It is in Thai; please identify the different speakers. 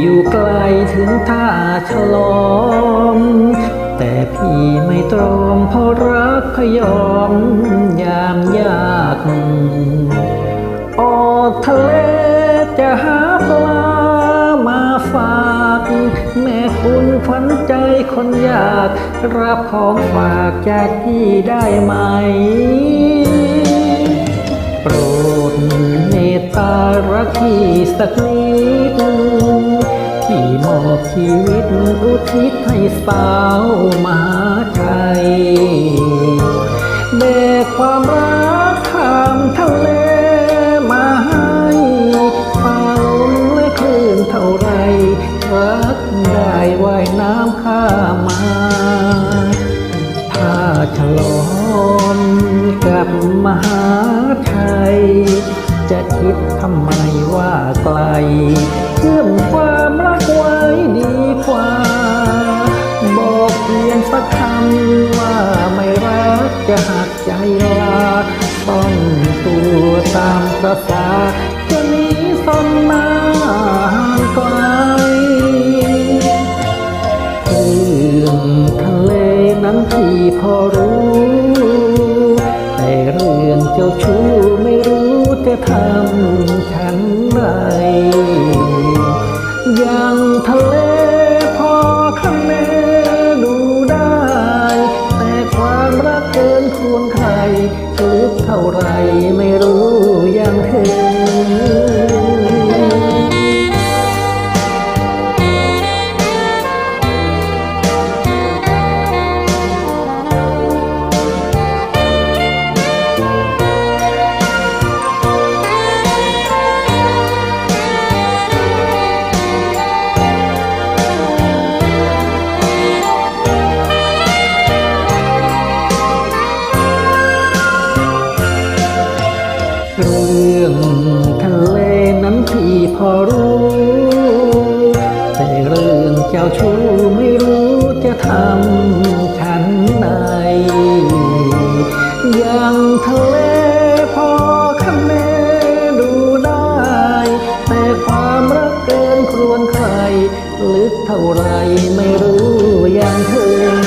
Speaker 1: อยู่ไกลถึงท่าฉลอม แต่พี่ไม่ตรอมเพราะรักพยอมยามยากออกทะเลจะหาปลามาฝาก แม่คุณขวัญใจคนยาก รับของฝากจากพี่ได้ไหม โปรดเมตตารักพี่สักนิด อบชีวิตอุทิศให้สาวมหาชัยแบกความรักข้ามทะเลมาให้ฟ้าลมและคลื่นเท่าไรรักได้ว่ายน้ำข้ามาถ้าฉลองกับมหาชัยจะคิดทำไมว่าไกลเชื่อมคว เพียงสักคำว่าไม่รักจะหักใจลาต้องตัวตามประสาจะหนีสนหน้าห่างไกลเรื่องทะเลนั้นพี่พอรู้แต่เรื่องเจ้าชู้ไม่รู้จะทำฉันไรย่าง ไลึกเท่าไรไม่รู้อย่างเธอ